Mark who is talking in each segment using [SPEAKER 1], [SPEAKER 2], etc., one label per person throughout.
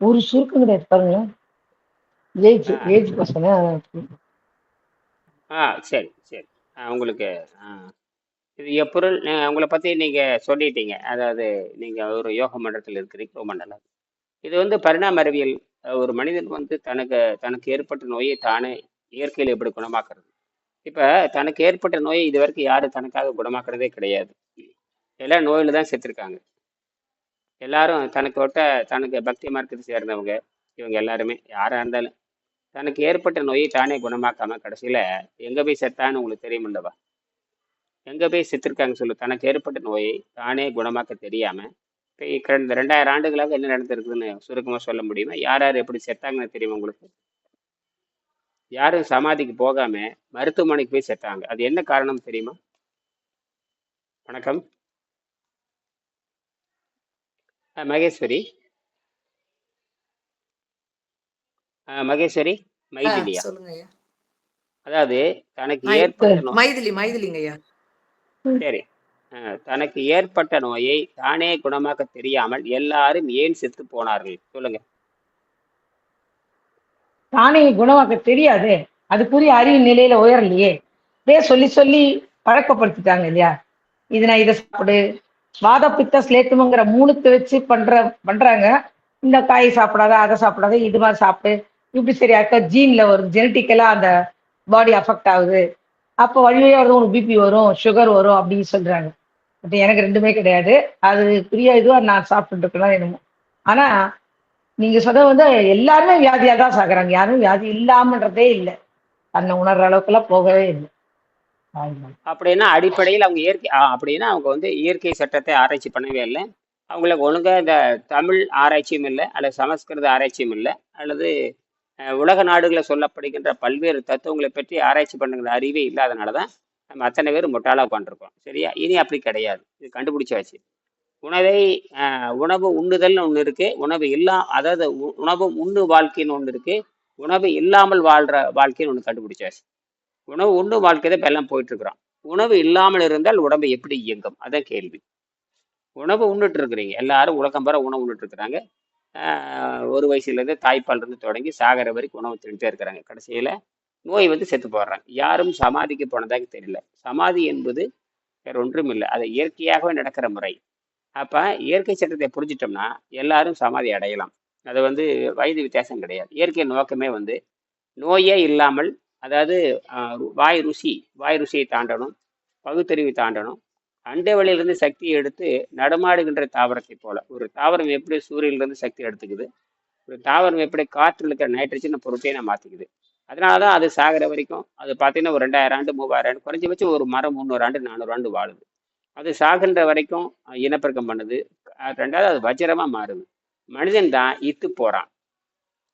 [SPEAKER 1] ஒரு சுருக்கம் கிடையாது பாருங்களேன் ஏஜ். ஏஜ் பசங்க
[SPEAKER 2] ஆ. சரி சரி. உங்களுக்கு இது எப்பொருள் உங்களை பற்றி நீங்கள் சொல்லிட்டீங்க. அதாவது நீங்கள் ஒரு யோக மன்றத்தில் இருக்கிறீங்க ரொம்ப நல்லது இது வந்து பரிணாம அறிவியல். ஒரு மனிதன் வந்து தனக்கு தனக்கு ஏற்பட்ட நோயை தானே இயற்கையில் எப்படி குணமாக்குறது? இப்போ தனக்கு ஏற்பட்ட நோயை இது வரைக்கும் யாரும் தனக்காக குணமாக்குறதே கிடையாது. எல்லாம் நோயில் தான் செத்துருக்காங்க. எல்லாரும் தனக்கு ஒட்ட தனக்கு பக்தி மார்க்கத்தை சேர்ந்தவங்க. இவங்க எல்லாருமே. யாராக இருந்தாலும். தனக்கு ஏற்பட்ட நோயை தானே குணமாக்காம கடைசியில் எங்கே போய் செத்தான்னு உங்களுக்கு தெரியுமில்லவா எங்கே போய் செத்துருக்காங்க சொல்லு. தனக்கு ஏற்பட்ட நோயை தானே குணமாக்க தெரியாமல் இப்போ கடந்த ரெண்டாயிரம் ஆண்டுகளாக என்ன நடந்திருக்குதுன்னு சுருக்கமாக சொல்ல முடியுமா? யார் யார் எப்படி செத்தாங்கன்னு தெரியுமா உங்களுக்கு? யாரும் சமாதிக்கு போகாமல் மருத்துவமனைக்கு போய் செத்தாங்க. அது என்ன காரணம் தெரியுமா? வணக்கம். மகேஸ்வரி. மகேஸ்வரி மைதிலியா.
[SPEAKER 3] சொல்லுங்க
[SPEAKER 2] அதாவது தனக்கு ஏற்பட்ட நோய்
[SPEAKER 3] மைதிலி மைதிலிங்க ஐயா
[SPEAKER 2] சரி தனக்கு ஏற்பட்ட நோயை தானே குணமாக்க தெரியாமல் எல்லாரும் ஏன் செத்து போனார்கள்? சொல்லுங்க.
[SPEAKER 1] தானே குணமாக்க தெரியாது. அதுக்குரிய அறிவு நிலையில உயரலையே. இதே சொல்லி சொல்லி பழக்கப்படுத்திட்டாங்க இல்லையா? இது நான் இதை சாப்பிடு வாத பித்த ஸ்லேத்துமங்கிற மூணுத்தை வச்சு பண்ற பண்றாங்க. இந்த காய் சாப்பிடாத அதை சாப்பிடாத இது மாதிரி சாப்பிட்டு இப்படி சரியாக்க ஜீன்ல வரும். ஜெனட்டிக்கலா அந்த பாடி அஃபெக்ட் ஆகுது. அப்போ வழியே வருது உனக்கு பிபி வரும் சுகர் வரும் அப்படின்னு சொல்றாங்க. பட் எனக்கு ரெண்டுமே கிடையாது. அது பெரிய இதுவா நான் சாப்பிட்டு இருக்கலாம் என்னமோ. ஆனா நீங்க சொன்ன வந்து எல்லாருமே வியாதியா தான் சாகுறாங்க. யாரும் வியாதி இல்லாமன்றதே இல்லை. தன்னை உணர்ற அளவுக்குலாம் போகவே இல்லை.
[SPEAKER 2] அப்படின்னா அடிப்படையில் அவங்க இயற்கை அப்படின்னா அவங்க வந்து இயற்கை சட்டத்தை ஆராய்ச்சி பண்ணவே இல்லை. அவங்களுக்கு ஒழுங்காக இந்த தமிழ் ஆராய்ச்சியும் இல்லை அல்லது சமஸ்கிருத ஆராய்ச்சியும் இல்லை அல்லது உலக நாடுகளில் சொல்லப்படுகின்ற பல்வேறு தத்துவங்களை பற்றி ஆராய்ச்சி பண்ணுங்கிற அறிவே இல்லாதனால தான் நம்ம அத்தனை பேர் முட்டாளாக உட்காந்துருக்கோம் சரியா? இனி அப்படி கிடையாது. இது கண்டுபிடிச்சாச்சு. உணவை உணவு உண்ணுதல்னு ஒன்று இருக்கு. உணவு இல்லா அதாவது உணவு உண்ணு வாழ்க்கைன்னு ஒன்று இருக்குது உணவு இல்லாமல் வாழ்கிற வாழ்க்கைன்னு ஒன்று கண்டுபிடிச்சாச்சு. உணவு உண்டு வாழ்க்கை தான் இப்போ எல்லாம் போயிட்டுருக்குறோம் உணவு இல்லாமல் இருந்தால் உடம்பு எப்படி இயங்கும்? அதான் கேள்வி. உணவு உண்டுட்டு இருக்கிறீங்க. எல்லாரும் உலகம் பெற உணவு உண்டுட்டு இருக்கிறாங்க. ஒரு வயசுலேருந்து தாய்ப்பால் இருந்து தொடங்கி சாகர வரைக்கும் உணவு தின்ட்டே இருக்கிறாங்க. கடைசியில் நோய் வந்து செத்து போடுறாங்க யாரும் சமாதிக்கு போனதாக தெரியல. சமாதி என்பது வேற ஒன்றும் இல்லை. அது இயற்கையாகவே நடக்கிற முறை. அப்போ இயற்கை சட்டத்தை புரிஞ்சிட்டோம்னா எல்லாரும் சமாதி அடையலாம். அது வந்து வயது வித்தியாசம் கிடையாது. இயற்கை நோக்கமே வந்து நோயே இல்லாமல் அதாவது வாய் ருசி வாய் ருசியை தாண்டணும் பகுத்தறிவை தாண்டணும். அண்டை வழியிலிருந்து சக்தியை எடுத்து நடமாடுகின்ற தாவரத்தை போல. ஒரு தாவரம் எப்படி சூரியனிலிருந்து சக்தி எடுத்துக்குது? ஒரு தாவரம் எப்படி காற்றில் இருக்கிற நைட்ரஜன் நான் மாற்றிக்குது அதனால தான் அது சாகிற வரைக்கும் அது பார்த்தீங்கன்னா ஒரு ரெண்டாயிரம் ஆண்டு மூவாயிரம் ஆண்டு குறைஞ்சபட்சம் ஒரு மரம் முந்நூறு ஆண்டு நானூறு ஆண்டு வாழுது. அது சாகின்ற வரைக்கும் இனப்பெருக்கம் பண்ணுது. ரெண்டாவது அது வஜ்ரமாக மாறுது. மனிதன் தான் இத்து போகிறான்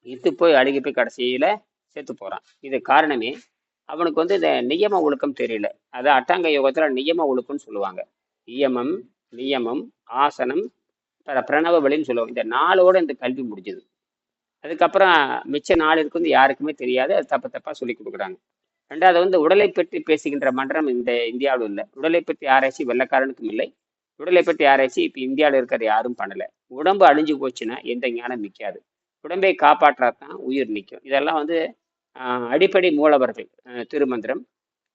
[SPEAKER 2] இத்து போய் அழுகி போய் கடைசியில் சேர்த்து போகிறான் இது காரணமே அவனுக்கு வந்து இந்த நியம ஒழுக்கம் தெரியல. அது அட்டாங்க யோகத்தில் நியம ஒழுக்கம்னு சொல்லுவாங்க. நியமம் நியமம் ஆசனம் பிர- பிரணவ வழின்னு சொல்லுவாங்க. இந்த நாளோட இந்த கல்வி முடிஞ்சது. அதுக்கப்புறம் மிச்ச நாள் இருக்கு வந்து யாருக்குமே தெரியாது. அது தப்பு தப்பாக சொல்லி கொடுக்குறாங்க. ரெண்டாவது வந்து உடலை பற்றி பேசுகின்ற மன்றம் இந்த இந்தியாவில் இல்லை. உடலை பற்றி ஆராய்ச்சி வெள்ளக்காரனுக்கும் இல்லை. உடலை பற்றி ஆராய்ச்சி இப்போ இந்தியாவில் இருக்கிற யாரும் பண்ணலை. உடம்பு அழிஞ்சு போச்சுன்னா எந்த ஞானம் நிற்காது உடம்பை காப்பாற்றாதான் உயிர் நிற்கும் இதெல்லாம் வந்து அடிப்படை மூலவர்கள் திருமந்திரம்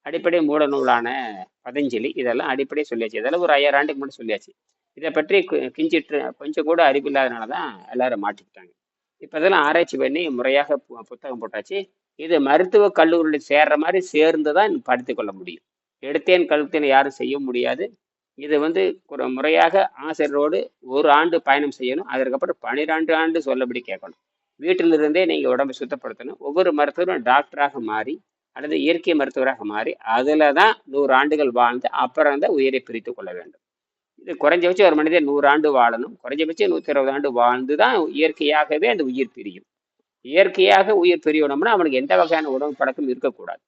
[SPEAKER 2] அடிப்படை மூல நூலான பதஞ்சலி இதெல்லாம் அடிப்படை சொல்லியாச்சு. இதெல்லாம் ஒரு ஐயாயிரம் ஆண்டுக்கு முன்னாடி சொல்லியாச்சு. இதை பற்றி கிஞ்சிட்டு கொஞ்சம் கூட அறிவில்லாதனால தான் எல்லாரும் மாட்டிக்கிட்டாங்க. இப்போ இதெல்லாம் ஆராய்ச்சி பண்ணி முறையாக பு- புத்தகம் போட்டாச்சு. இது மருத்துவ கல்லூரியில் சேர்ற மாதிரி சேர்ந்து தான் படித்து கொள்ள முடியும். எடுத்தேன் கழுத்தேன் யாரும் செய்ய முடியாது. இது வந்து முறையாக ஆசிரியரோடு ஒரு ஆண்டு பயணம் செய்யணும். அதற்கப்புறம் பன்னிரெண்டு ஆண்டு சொல்லபடி கேட்கணும். வீட்டிலிருந்தே நீங்கள் உடம்பை சுத்தப்படுத்தணும். ஒவ்வொரு மருத்துவரும் டாக்டராக மாறி அல்லது இயற்கை மருத்துவராக மாறி அதில் தான் நூறு ஆண்டுகள் வாழ்ந்து அப்புறம் தான் உயிரை பிரித்து கொள்ள வேண்டும். இது குறைஞ்சபட்சம் ஒரு மனிதன் நூறு ஆண்டு வாழணும். குறைஞ்சபட்சம் நூற்றி இருபது ஆண்டு வாழ்ந்து தான் இயற்கையாகவே அந்த உயிர் பிரியும். இயற்கையாக உயிர் பிரியணும்னா அவனுக்கு எந்த வகையான உடம்பு பழக்கம் இருக்கக்கூடாது.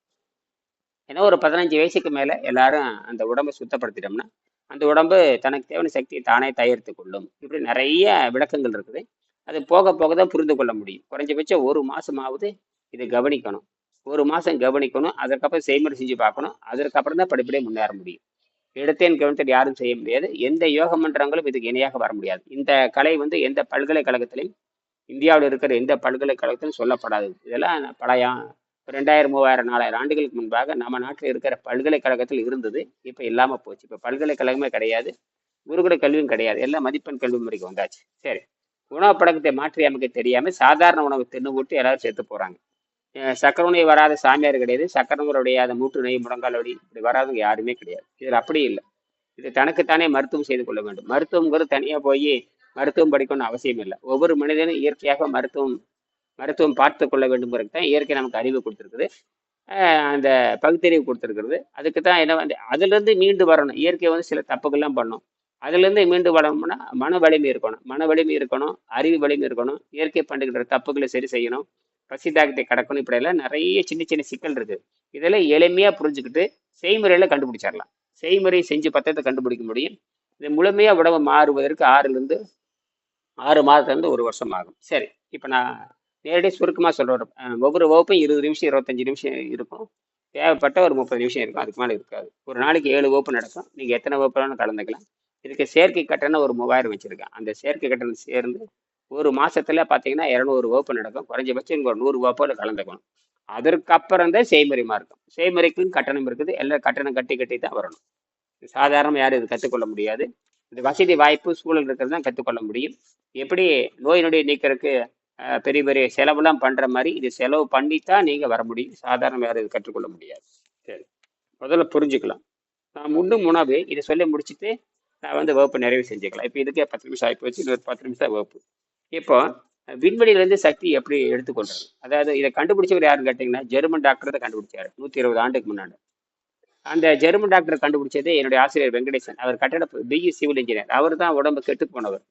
[SPEAKER 2] ஏன்னா ஒரு பதினஞ்சு வயசுக்கு மேலே எல்லாரும் அந்த உடம்பை சுத்தப்படுத்திட்டோம்னா அந்த உடம்பு தனக்கு தேவையான சக்தியை தானே தயாரித்து கொள்ளும். இப்படி நிறைய விளக்கங்கள் இருக்குது. அது போக போக தான் புரிந்து கொள்ள முடியும். குறைஞ்சபட்சம் ஒரு மாதமாவது இதை கவனிக்கணும். ஒரு மாதம் கவனிக்கணும். அதற்கப்புறம் செய்முறை செஞ்சு பார்க்கணும். அதற்கப்புறம் தான் படிப்படியே முன்னேற முடியும். இடத்தேன் கவனத்தில் யாரும் செய்ய முடியாது. எந்த யோக மன்றங்களும் இதுக்கு இணையாக வர முடியாது. இந்த கலை வந்து எந்த பல்கலைக்கழகத்திலையும்
[SPEAKER 4] இந்தியாவில் இருக்கிற எந்த பல்கலைக்கழகத்திலும் சொல்லப்படாது. இதெல்லாம் பழைய ரெண்டாயிரம் மூவாயிரம் நாலாயிரம் ஆண்டுகளுக்கு முன்பாக நம்ம நாட்டில் இருக்கிற பல்கலைக்கழகத்தில் இருந்தது. இப்போ இல்லாமல் போச்சு. இப்போ பல்கலைக்கழகமே கிடையாது. குருகுல கல்வியும் கிடையாது. எல்லாம் மதிப்பெண் கல்வி முறைக்கு வந்தாச்சு. சரி. உணவு பழக்கத்தை மாற்றி அமைக்க தெரியாமல் சாதாரண உணவு தின்னு போட்டு எல்லாரும் செத்து போகிறாங்க சக்கரை நோய் வராத சாமியார் கிடையாது. சக்கரை நோய் உடையாத மூட்டு நோய் முடங்கால் வழி இப்படி வராதவங்க யாருமே கிடையாது. இதில் அப்படி இல்லை. இது தனக்குத்தானே மருத்துவம் செய்து கொள்ள வேண்டும். மருத்துவங்கிறது தனியாக போய் மருத்துவம் படிக்கணும்னு அவசியம் இல்லை. ஒவ்வொரு மனிதனும் இயற்கையாக மருத்துவம் மருத்துவம் பார்த்து கொள்ள வேண்டும்ங்கிறது தான் இயற்கை நமக்கு அறிவு கொடுத்துருக்குது. அந்த பகுத்தறிவு கொடுத்துருக்குறது. அதுக்கு தான் என்ன வந்து அதுலேருந்து மீண்டு வரணும். இயற்கை வந்து சில தப்புகள்லாம் பண்ணும். அதுலேருந்து மீண்டு வளரணும்னா மன வலிமை இருக்கணும். மன வலிமை இருக்கணும் அறிவு வலிமை இருக்கணும் இயற்கை பண்ணுகின்ற தப்புகளை சரி செய்யணும் பசி தாக்கத்தை கடக்கணும் இப்படியெல்லாம் நிறைய சின்ன சின்ன சிக்கல் இருக்குது இதெல்லாம் எளிமையாக புரிஞ்சுக்கிட்டு செய்முறையில் கண்டுபிடிச்சிடலாம். செய்முறை செஞ்சு பத்தத்தை கண்டுபிடிக்க முடியும். இது முழுமையாக உடம்பு மாறுவதற்கு ஆறுலேருந்து ஆறு மாதத்துலேருந்து ஒரு வருஷம் ஆகும். சரி இப்போ நான் நேரடியாக சுருக்கமாக சொல்கிறேன் ஒவ்வொரு வகுப்பும் இருபது நிமிஷம் இருபத்தஞ்சி நிமிஷம் இருக்கும். தேவைப்பட்ட ஒரு முப்பது நிமிஷம் இருக்கும். அதுக்கு மேலே இருக்காது. ஒரு நாளைக்கு ஏழு வகுப்பு நடக்கும். நீங்கள் எத்தனை வகுப்பு வேணாலும் கலந்துக்கலாம். இதுக்கு செயற்கை கட்டணம் ஒரு மூவாயிரம் வச்சுருக்கேன். அந்த செயற்கை கட்டணம் சேர்ந்து ஒரு மாதத்தில் பார்த்தீங்கன்னா இரநூறு வகுப்பு நடக்கும். குறைஞ்சபட்சம் இங்கே ஒரு நூறு வகுப்பில் கலந்துக்கணும். அதற்கப்புறம் தான் செய்முறைமா இருக்கும் செய்முறைக்கும் கட்டணம் இருக்குது. எல்லாம் கட்டணம் கட்டி கட்டி தான் வரணும். சாதாரணமாக யாரும் இது கற்றுக்கொள்ள முடியாது. இது வசதி வாய்ப்பு சூழல் இருக்கிறது தான் கற்றுக்கொள்ள முடியும். எப்படி நோய் நொடியை நீக்கிறதுக்கு பெரிய பெரிய செலவுலாம் பண்ணுற மாதிரி இது செலவு பண்ணித்தான் நீங்கள் வர முடியும். சாதாரண யாரும் இது கற்றுக்கொள்ள முடியாது. சரி. முதல்ல புரிஞ்சுக்கலாம். நான் முன்னும் உணவு இதை சொல்லி முடிச்சுட்டு நான் வந்து வகுப்பு நிறைவு செஞ்சுக்கலாம். இப்போ இதுக்கே பத்து நிமிஷம் ஆகி போச்சு இன்னொரு பத்து நிமிஷம் வகுப்பு இப்போ விண்வெளியிலேருந்து சக்தி எப்படி எடுத்துக்கொள்றது? அதாவது இதை கண்டுபிடிச்சவர் யாருன்னு கேட்டிங்கன்னா ஜெர்மன் டாக்டர் தான் கண்டுபிடிச்சாரு நூற்றி இருபது ஆண்டுக்கு முன்னாடி. அந்த ஜெர்மன் டாக்டர் கண்டுபிடிச்சது என்னுடைய ஆசிரியர் வெங்கடேசன். அவர் கட்டட பிஇ சிவில் இன்ஜினியர் அவர் தான் உடம்பு கெட்டு போனவர்.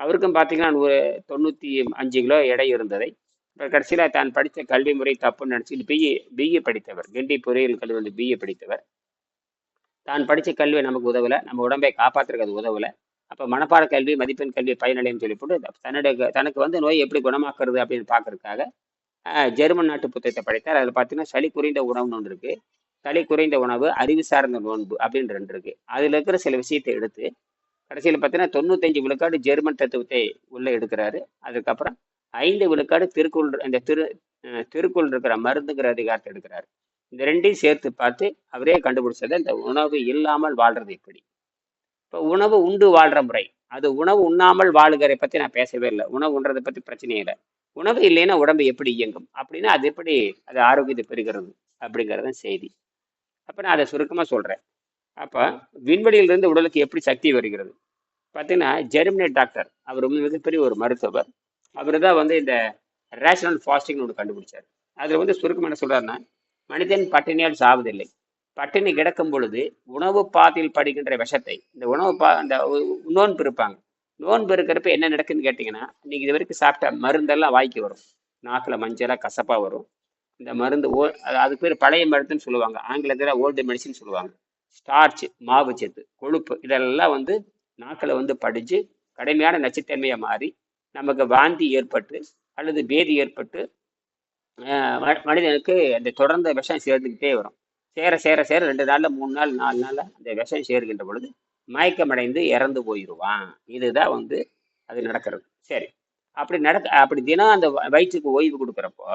[SPEAKER 4] அவருக்கும் பார்த்தீங்கன்னா ஒரு தொண்ணூற்றி அஞ்சு கிலோ எடை இருந்ததை. அப்புறம் கடைசியில் தான் படித்த கல்வி முறை தப்புன்னு நினச்சி பிஇ பிஇ படித்தவர். கிண்டி பொறியியல் கல்வி வந்து பிஇ படித்தவர். தான் படித்த கல்வி நமக்கு உதவலை. நம்ம உடம்பை காப்பாற்றுறது உதவலை. அப்போ மனப்பாட கல்வி மதிப்பெண் கல்வி பயனடையும் சொல்லி போட்டு தன்னுடைய தனக்கு வந்து நோய் எப்படி குணமாக்குறது அப்படின்னு பார்க்கறதுக்காக ஜெர்மன் நாட்டு புத்தகத்தை படித்தார். அதில் பார்த்தீங்கன்னா சளி குறைந்த உணவுன்னு ஒன்று இருக்கு. சளி குறைந்த உணவு அறிவு சார்ந்த நோன்பு அப்படின்னு ரெண்டு இருக்கு. அதில் இருக்கிற சில விஷயத்தை எடுத்து கடைசியில் பார்த்தீங்கன்னா தொண்ணூத்தஞ்சு விழுக்காடு ஜெர்மன் தத்துவத்தை உள்ளே எடுக்கிறாரு. அதுக்கப்புறம் ஐந்து விழுக்காடு திருக்குள் இந்த திரு திருக்குள் திருக்குறள் இருக்கிற மருந்துங்கிற அதிகாரத்தை எடுக்கிறாரு. இந்த ரெண்டையும் சேர்த்து பார்த்து அவரே கண்டுபிடிச்சது இந்த உணவு இல்லாமல் வாழ்றது எப்படி இப்போ உணவு உண்டு வாழ்கிற முறை. அது உணவு உண்ணாமல் வாழுகிறதை பற்றி நான் பேசவே இல்லை. உணவு உண்றதை பற்றி பிரச்சனையே இல்லை. உணவு இல்லைன்னா உடம்பு எப்படி இயங்கும்? அப்படின்னா அது எப்படி அது ஆரோக்கியத்தை பெறுகிறது? அப்படிங்கிறது செய்தி. அப்போ நான் அதை சுருக்கமாக சொல்கிறேன் அப்போ விண்வெளியிலிருந்து உடலுக்கு எப்படி சக்தி வருகிறது? பார்த்தீங்கன்னா ஜெர்மனி டாக்டர் அவர் வந்து மிகப்பெரிய ஒரு மருத்துவர். அவர் தான் வந்து இந்த ரேஷனல் ஃபாஸ்டிங்னு ஒன்று கண்டுபிடிச்சார். அதில் வந்து சுருக்கம் என்ன சொல்கிறாருன்னா மனிதன் பட்டினியால் சாவதில்லை. பட்டினி கிடக்கும் பொழுது உணவு பாதையில் படுகின்ற விஷத்தை இந்த உணவு பா அந்த நோன்பு இருப்பாங்க. நோன்பு இருக்கிறப்ப என்ன நடக்குதுன்னு கேட்டிங்கன்னா நீங்கள் இது வரைக்கும் சாப்பிட்ட மருந்தெல்லாம் வாய்க்கு வரும். நாக்கில் மஞ்சளாக கசப்பாக வரும். இந்த மருந்து ஓ அது அதுக்கு பேர் பழைய மருந்துன்னு சொல்லுவாங்க. ஆங்கிலத்தில் ஓல்டு மெடிசின் சொல்லுவாங்க. ஸ்டார்ச் மாவு சத்து கொழுப்பு இதெல்லாம் வந்து நாக்கில் வந்து படிஞ்சு கடுமையான நச்சுத்தன்மையாக மாறி நமக்கு வாந்தி ஏற்பட்டு அல்லது பேதி ஏற்பட்டு மனிதனுக்கு அந்த தொடர்ந்த விஷம் சேர்ந்துக்கிட்டே வரும். சேர சேர சேர ரெண்டு நாளில் மூணு நாள் நாலு நாளில் அந்த விஷம் சேர்கின்ற பொழுது மயக்கமடைந்து இறந்து போயிடுவான் இதுதான் வந்து அது நடக்கிறது. சரி. அப்படி நடக்க அப்படி தினம் அந்த வயிற்றுக்கு ஓய்வு கொடுக்குறப்போ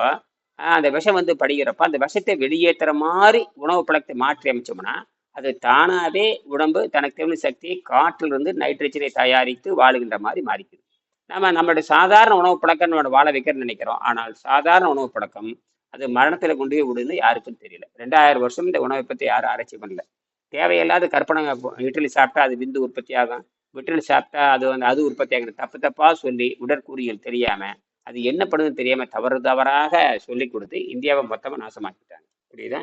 [SPEAKER 4] அந்த விஷம் வந்து படிக்கிறப்ப அந்த விஷத்தை வெளியேற்றுற மாதிரி உணவு பழக்கத்தை மாற்றி அமைச்சோம்னா அது தானாகவே உடம்பு தனக்கு தேவையான சக்தியை காற்றிலிருந்து நைட்ரஜனை தயாரித்து வாழுகின்ற மாதிரி மாறிக்குது நம்ம நம்மளுடைய சாதாரண உணவு பழக்கம் நம்ம வாழ வைக்கிறன்னு நினைக்கிறோம். ஆனால் சாதாரண உணவு பழக்கம் அது மரணத்தில் கொண்டு போய் விடுன்னு யாருக்கும் தெரியல. ரெண்டாயிரம் வருஷம் இந்த உணவை பற்றி யாரும் ஆராய்ச்சி பண்ணல. தேவையில்லாத கற்பனை இட்லி சாப்பிட்டா அது விந்து உற்பத்தி ஆகும். இட்லி சாப்பிட்டா அது வந்து அது உற்பத்தி ஆகுது. தப்பு தப்பாக சொல்லி உடற்கூறியல் தெரியாம அது என்ன பண்ணுதுன்னு தெரியாம தவறு தவறாக சொல்லி கொடுத்து இந்தியாவை மொத்தமாக நாசமாக்கிட்டாங்க. புரியுதா?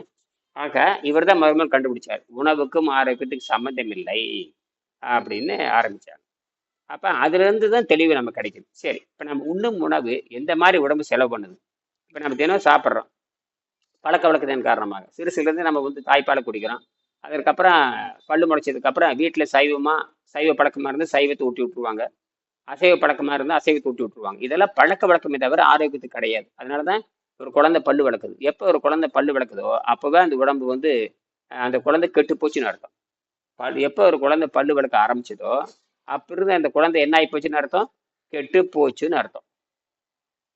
[SPEAKER 4] ஆக இவர் தான் முதல்ல கண்டுபிடிச்சார். உணவுக்கும் ஆரோக்கியத்துக்கு சம்மந்தம் இல்லை அப்படின்னு ஆரம்பிச்சாங்க. அப்போ அதுலேருந்து தான் தெளிவு நம்ம கிடைக்குது. சரி இப்போ நம்ம உண்ணும் உணவு எந்த மாதிரி உடம்பு செலவு பண்ணுது? இப்போ நம்ம தினம் சாப்பிட்றோம். பழக்க வழக்கத்தின் காரணமாக. சிறுசுலேருந்து நம்ம வந்து தாய்ப்பாலை குடிக்கிறோம். அதற்கப்புறம் பல்லு முளைச்சதுக்கப்புறம் வீட்டில் சைவமாக சைவ பழக்கமாக இருந்து சைவத்தை ஊட்டி விட்டுருவாங்க. அசைவ பழக்கமாக இருந்தால் அசைவத்தை ஊட்டி விட்டுருவாங்க. இதெல்லாம் பழக்க வழக்கமே தவிர ஆரோக்கியத்துக்கு கிடையாது. அதனால தான் ஒரு குழந்தை பல்லு வளர்க்குது. எப்போ ஒரு குழந்தை பல்லு வளர்க்குதோ அப்போவே அந்த உடம்பு வந்து அந்த குழந்தை கெட்டு போச்சுன்னு அர்த்தம். பல் எப்போ ஒரு குழந்தை பல்லு வளர்க்க ஆரம்பிச்சதோ அப்போ அந்த குழந்தை என்ன ஆகி போச்சுன்னு அர்த்தம்? கெட்டு போச்சுன்னு அர்த்தம்.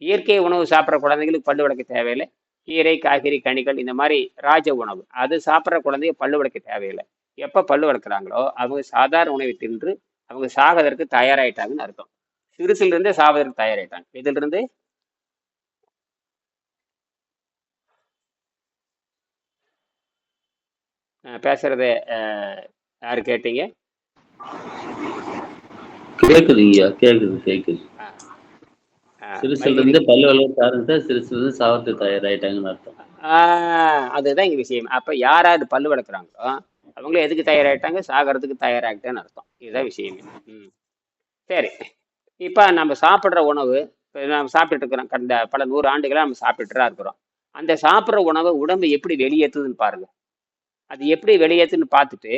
[SPEAKER 2] இயற்கை உணவு சாப்பிட்ற குழந்தைங்களுக்கு பல்லு விளக்க தேவையில்லை. கீரை காய்கறி கனிகள் இந்த மாதிரி ராஜ உணவு. அது சாப்பிட்ற குழந்தைங்க பல்லு விளக்க தேவையில்லை. எப்போ பல்லு வளர்க்குறாங்களோ அவங்க சாதாரண உணவை தின்று அவங்க சாகதற்கு தயாராயிட்டாங்கன்னு அர்த்தம். சிறுசிலிருந்தே சாவதற்கு தயாராயிட்டாங்க. இதுல இருந்து? பேசுறத யாரு கேட்டீங்க?
[SPEAKER 3] கேக்குதுங்கய்யா கேக்குது கேக்குது. சிறுசுல இருந்து பல்லு வளர்க்க ஆரம்பிச்சா சிறுசுல இருந்து சாவத்துக்கு தயாராயிட்டாங்கன்னு அர்த்தம்.
[SPEAKER 2] அதுதான் இங்க விஷயம். அப்ப யார் யார் பல்லு விளக்குறாங்களோ அவங்களும் எதுக்கு தயாராயிட்டாங்க? சாகிறதுக்கு தயாராகிட்டேன்னு அர்த்தம். இதுதான் விஷயம். ம். சரி. இப்போ நம்ம சாப்பிட்ற உணவு இப்ப நம்ம சாப்பிட்டுட்டு இருக்கிறோம். கடந்த பல நூறு ஆண்டுகளா நம்ம சாப்பிட்டுட்டு இருக்கிறோம். அந்த சாப்பிட்ற உணவை உடம்பு எப்படி வெளியேற்றுதுன்னு பாருங்க. அது எப்படி வெளியேற்றுன்னு பார்த்துட்டு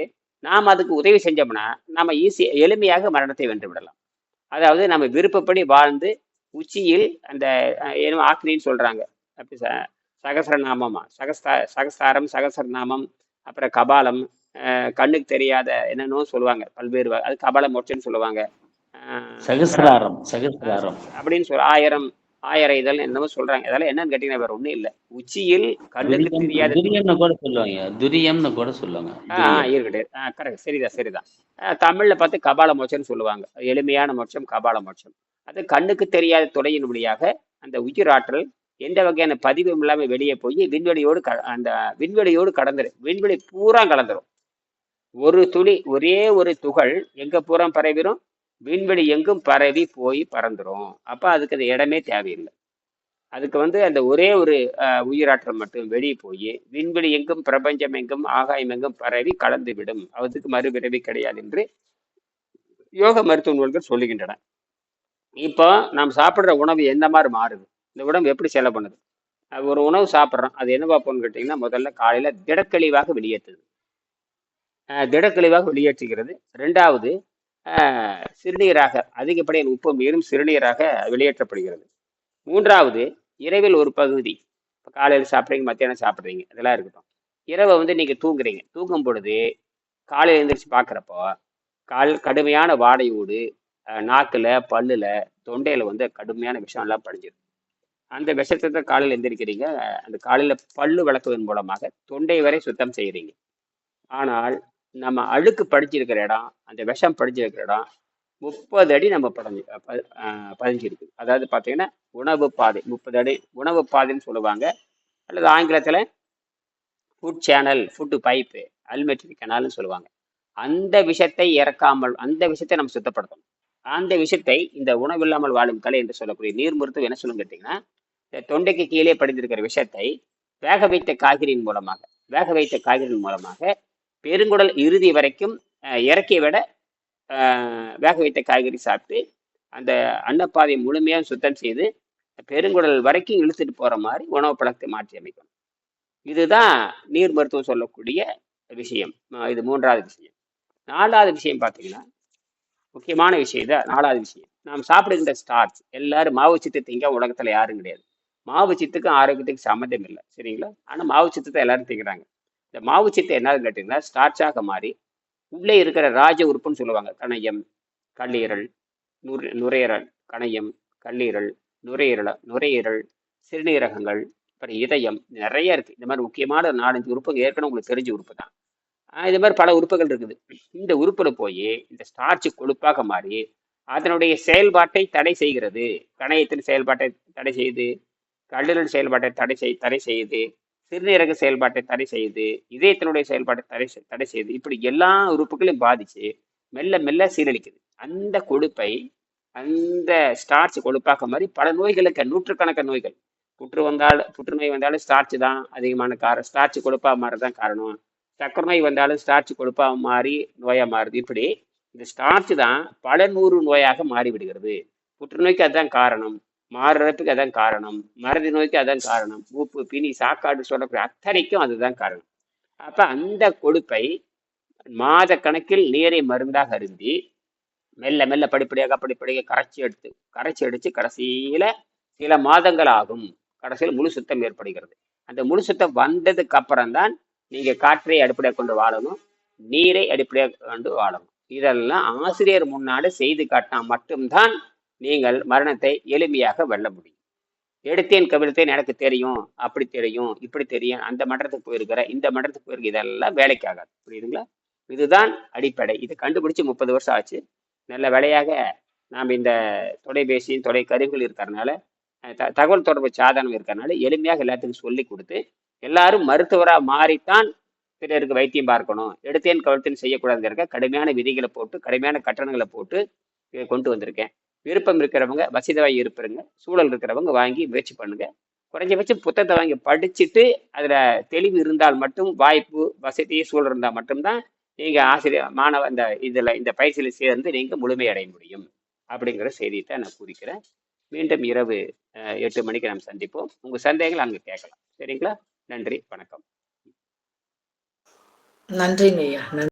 [SPEAKER 2] நாம் அதுக்கு உதவி செஞ்சோம்னா நம்ம ஈஸி எளிமையாக மரணத்தை வென்று விடலாம். அதாவது நம்ம விருப்பப்படி வாழ்ந்து உச்சியில் அந்த அஹ், ஏனோ ஆக்னின்னு சொல்றாங்க. அப்படி ச- சகசரநாமமா சகஸ்தா சகஸ்தாரம் சகசரநாமம் அப்புறம் கபாலம் அஹ், கண்ணுக்கு தெரியாத என்னென்னோ சொல்லுவாங்க. பல்வேறு அது கபால மோட்சம்னு சொல்லுவாங்க.
[SPEAKER 3] சகசிராரம் சகசிராரம்
[SPEAKER 2] அப்படின்னு சொல்ல ஆயிரம் ஆயிரம் இதழ் என்னமோ சொல்றாங்க. இதெல்லாம் என்னன்னு கேட்டீங்கன்னா வேற ஒண்ணும் இல்லை. உச்சியில் கண்ணுக்கு தெரியாத
[SPEAKER 3] துரியம்னு கூட சொல்லுவாங்க. துரியம்னு கூட சொல்லுவாங்க.
[SPEAKER 2] ஆ ஆ,
[SPEAKER 3] துரியம்.
[SPEAKER 2] இருக்கட்டும் ஆ கரெக்ட் சரிதான் சரிதான். தமிழ்ல பார்த்து கபால மோட்சம்னு சொல்லுவாங்க. எளிமையான மோட்சம் கபால மோட்சம். அது கண்ணுக்கு தெரியாத துளையின் வழியாக அந்த உயிராற்றல் எந்த வகையான பதிவும் இல்லாம வெளியே போய் விண்வெளியோடு க அந்த விண்வெளியோடு கடந்துரும். விண்வெளி பூரா கலந்துரும். ஒரு துளி ஒரே ஒரு துகள் எங்க பூரா பரவிரும்? விண்வெளி எங்கும் பரவி போய் பறந்துடும் அப்போ அதுக்கு அது இடமே தேவையில்லை. அதுக்கு வந்து அந்த ஒரே ஒரு உயிராற்றல் மட்டும் வெளியே போய் விண்வெளி எங்கும் பிரபஞ்சம் எங்கும் ஆகாயம் எங்கும் பரவி கலந்து விடும் அதுக்கு மறுபிறவி கிடையாது என்று யோக மருத்துவ நூல்கள் சொல்லுகின்றன. இப்போ நாம் சாப்பிட்ற உணவு எந்த மாதிரி மாறுது? இந்த உடம்பு எப்படி செலவு பண்ணுது? ஒரு உணவு சாப்பிட்றோம். அது என்ன பார்ப்போம்னு கேட்டிங்கன்னா முதல்ல காலையில் திடக்கழிவாக வெளியேற்றுது. திடக்கழிவாக வெளியேற்றுகிறது. ரெண்டாவது சிறுநீராக அதிகப்படியான உப்பு மீறும் சிறுநீராக வெளியேற்றப்படுகிறது. மூன்றாவது இரவில் ஒரு பகுதி. இப்போ காலையில் சாப்பிட்றீங்க மத்தியானம் சாப்பிட்றீங்க இதெல்லாம் இருக்கட்டும். இரவை வந்து நீங்கள் தூங்குறீங்க. தூங்கும் பொழுது காலையில் எழுந்திரிச்சு பார்க்குறப்போ கால் கடுமையான வாடையோடு நாக்கில் பல்லில் தொண்டையில் வந்து கடுமையான விஷம் எல்லாம் படிஞ்சிடும் அந்த விஷத்தை தான் காலையில் எந்திரிக்கிறீங்க. அந்த காலையில் பல்லு விளக்குவதன் மூலமாக தொண்டை வரை சுத்தம் செய்கிறீங்க ஆனால் நம்ம அழுக்கு படிச்சிருக்கிற இடம் அந்த விஷம் படிச்சிருக்கிற இடம் முப்பது அடி நம்ம படைஞ்சு பதிஞ்சிருக்கு. அதாவது பார்த்தீங்கன்னா உணவு பாதை முப்பது அடி உணவு பாதைன்னு சொல்லுவாங்க. அல்லது ஆங்கிலத்தில் food channel food pipe alimentary கனால்னு சொல்லுவாங்க. அந்த விஷத்தை இறக்காமல் அந்த விஷத்தை நம்ம சுத்தப்படுத்தணும். அந்த விஷத்தை இந்த உணவில்லாமல் வாழும் கலை என்று சொல்லக்கூடிய நீர் மருத்துவம் என்ன சொல்லும் கேட்டிங்கன்னா இந்த தொண்டைக்கு கீழே படிந்திருக்கிற விஷத்தை வேக வைத்த காய்கறியின் மூலமாக வேக வைத்த காய்கறியின் மூலமாக பெருங்குடல் இறுதி வரைக்கும் அஹ், விட வேக வைத்த காய்கறி சாப்பிட்டு அந்த அன்னப்பாதையை முழுமையாக சுத்தம் செய்து பெருங்குடல் வரைக்கும் இழுத்துட்டு போகிற மாதிரி உணவு பழக்கத்தை மாற்றி அமைக்கணும். இதுதான் நீர் மருத்துவம் சொல்லக்கூடிய விஷயம். இது மூன்றாவது விஷயம். நாலாவது விஷயம் பார்த்தீங்கன்னா முக்கியமான விஷயம் இதான். நாலாவது விஷயம். நாம் சாப்பிடுகின்ற ஸ்டார்ச் எல்லாரும் மாவு சித்து திங்க உலகத்தில் யாரும் கிடையாது. மாவு சித்துக்கும் ஆரோக்கியத்துக்கும் சம்மந்தம் இல்லை. சரிங்களா? ஆனால் மாவு சித்தத்தை எல்லாரும் திங்கிறாங்க. இந்த மாவு சித்தை என்னதுன்னு கேட்டீங்கன்னா ஸ்டார்ச்சாக மாறி உள்ளே இருக்கிற ராஜ உறுப்புன்னு சொல்லுவாங்க. கணையம் கல்லீரல் நுரை நுரையீரல் கணையம் கல்லீரல் நுரையீரல நுரையீரல் சிறுநீரகங்கள் அப்புறம் இதயம் நிறைய இருக்குது இந்த மாதிரி முக்கியமான நாலஞ்சு உறுப்புகள் ஏற்கனவே உங்களுக்கு தெரிஞ்ச உறுப்பு தான். இது மாதிரி பல உறுப்புகள் இருக்குது. இந்த உறுப்பில் போய் இந்த ஸ்டார்ச் கொழுப்பாக மாறி அதனுடைய செயல்பாட்டை தடை செய்கிறது. கணையத்தின் செயல்பாட்டை தடை செய்து கல்லீரல் செயல்பாட்டை தடை செய் தடை செய்யுது சிறுநீரக செயல்பாட்டை தடை செய்யுது இதயத்தினுடைய செயல்பாட்டை தடை செய்- தடை செய்யுது இப்படி எல்லா உறுப்புகளையும் பாதிச்சு மெல்ல மெல்ல சீரழிக்குது. அந்த கொழுப்பை அந்த ஸ்டார்ச் கொழுப்பாக்க மாதிரி பல நோய்களுக்கு நூற்றுக்கணக்கான நோய்கள். புற்று வந்தால் புற்றுநோய் வந்தாலும் ஸ்டார்ச் தான் அதிகமான காரணம் ஸ்டார்ச் கொழுப்பா மாறதான் காரணம். சக்கரை நோய் வந்தாலும் ஸ்டார்ச் கொழுப்பாக மாறி நோயாக மாறுது. இப்படி இந்த ஸ்டார்ச் தான் பல நூறு நோயாக மாறிவிடுகிறது. புற்றுநோய்க்கு அதுதான் காரணம். மாறுறதுக்கு அதான் காரணம். மறதி நோய்க்கு அதான் காரணம். மூப்பு பிணி சாக்காடு சொல்லக்கூடிய அத்தனைக்கும் அதுதான் காரணம். அப்ப அந்த கொழுப்பை மாத கணக்கில் நீரை மருந்தாக அருந்தி மெல்ல மெல்ல படிப்படியாக படிப்படியாக கரைச்சி எடுத்து கரைச்சி அடிச்சு கடைசியில சில மாதங்கள் ஆகும் கடைசியில் முழு சுத்தம் ஏற்படுகிறது. அந்த முழு சுத்தம் வந்ததுக்கு அப்புறம் தான் நீங்க காற்றை அடிப்படையாக கொண்டு வாழணும் நீரை அடிப்படையாக கொண்டு வாழணும். இதெல்லாம் ஆசிரியர் முன்னாடி செய்து காட்டினா மட்டும்தான் நீங்கள் மரணத்தை எளிமையாக வெல்ல முடியும். எடுத்தேன் கவிழ்த்தேன் எனக்கு தெரியும் அப்படி தெரியும் இப்படி தெரியும் அந்த மன்றத்துக்கு போயிருக்கிற இந்த மன்றத்துக்கு போயிருக்க இதெல்லாம் வேலைக்கு ஆகாது புரியுதுங்களா? இதுதான் அடிப்படை. இது கண்டுபிடிச்சு முப்பது வருஷம் ஆச்சு. நல்ல வேலையாக நாம் இந்த தொலைபேசியும் தொலை கருவிகள் இருக்கிறனால த- தகவல் தொடர்பு சாதனம் இருக்கிறனால எளிமையாக எல்லாத்துக்கும் சொல்லி கொடுத்து எல்லாரும் மருத்துவராக மாறித்தான் பிறருக்கு வைத்தியம் பார்க்கணும். எடுத்தேன் கவலத்தில் செய்யக்கூடாதுங்கிறக்க கடுமையான விதிகளை போட்டு கடுமையான கட்டணங்களை போட்டு கொண்டு வந்திருக்கேன். விருப்பம் இருக்கிறவங்க வசதியாக இருப்பிருங்க சூழல் இருக்கிறவங்க வாங்கி முயற்சி பண்ணுங்க. குறைஞ்சபட்சம் புத்தகத்தை வாங்கி படிச்சுட்டு அதில் தெளிவு இருந்தால் மட்டும் வாய்ப்பு வசதி சூழல் இருந்தால் மட்டும்தான் நீங்கள் ஆசிரியர் மாணவ இந்த இதில் இந்த பயிற்சியில் சேர்ந்து நீங்கள் முழுமையடைய முடியும். அப்படிங்கிற செய்தியை நான் கூறிக்கிறேன். மீண்டும் இரவு எட்டு மணிக்கு நாம் சந்திப்போம். உங்கள் சந்தேகங்கள் அங்கே கேட்கலாம். சரிங்களா? நன்றி வணக்கம்.
[SPEAKER 5] நன்றிங்க ஐயா. நன்றி.